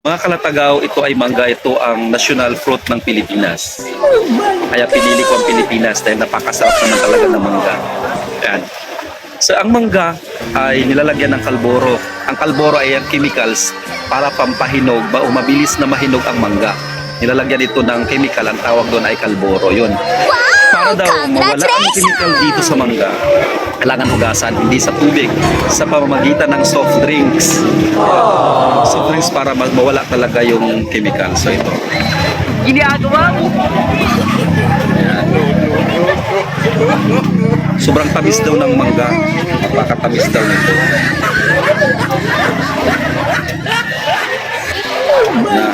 Mga kalatagaw, ito ay mangga. Ito ang national fruit ng Pilipinas. Kaya pinili ko ang Pilipinas dahil napakasarap naman talaga ng mangga. Yan. So, ang mangga ay nilalagyan ng kalboro. Ang kalboro ay ang chemicals para pampahinog ba o mabilis na mahinog ang mangga. Nilalagyan ito ng chemical, ang tawag doon ay kalboro. Yun. Para daw mawala ang chemical dito sa mangga, kailangan hugasan, hindi sa tubig, sa pamamagitan ng soft drinks. Soft drinks para mawala talaga yung chemical. So ito. Ginagawa mo. Sobrang tamis daw ng mangga. Napakatamis daw nito. Na,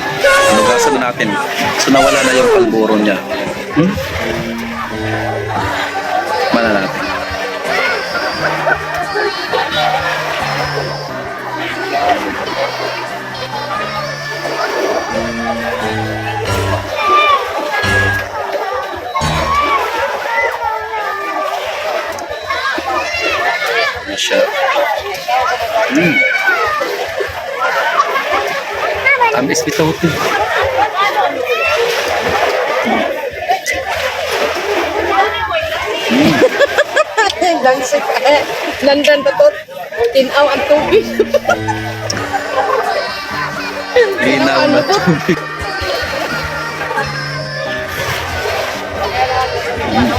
hugasan na natin. So nawala na yung kalburo niya. Hmm? Yan siya. Hmm. Tamis ito. ito. Dansik eh. Nandan tatot. Tinaw ang tubig. Linaw na tubig. Mm.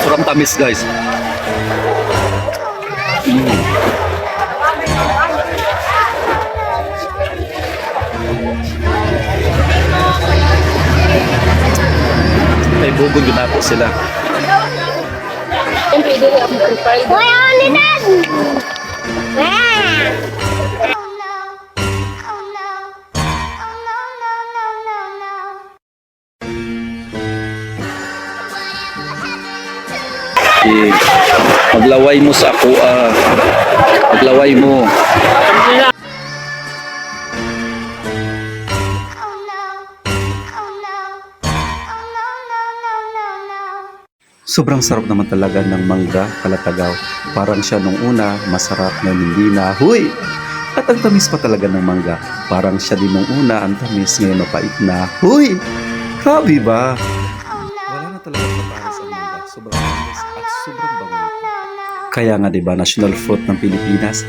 Sobrang tamis guys. May bubog na po sila. Hoy, ano na? Maglaway mo sa ako ah. Maglaway mo. Sobrang sarap naman talaga ng mangga kalatagaw. Parang siya nung una, masarap na hindi na. Huy! At ang tamis pa talaga ng mangga. Parang siya din nung una, ang tamis ngayon mapait na. Huy! Grabe ba? Wala na talaga papares ang mangga. Sobrang tamis at sobrang bango. Kaya nga 'di ba national fruit ng Pilipinas.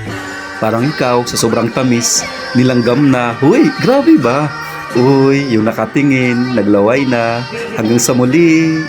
Parang ikaw sa sobrang tamis, nilanggam na. Huy, grabe ba? Uy, yung nakatingin, naglaway na. Hanggang sa muli.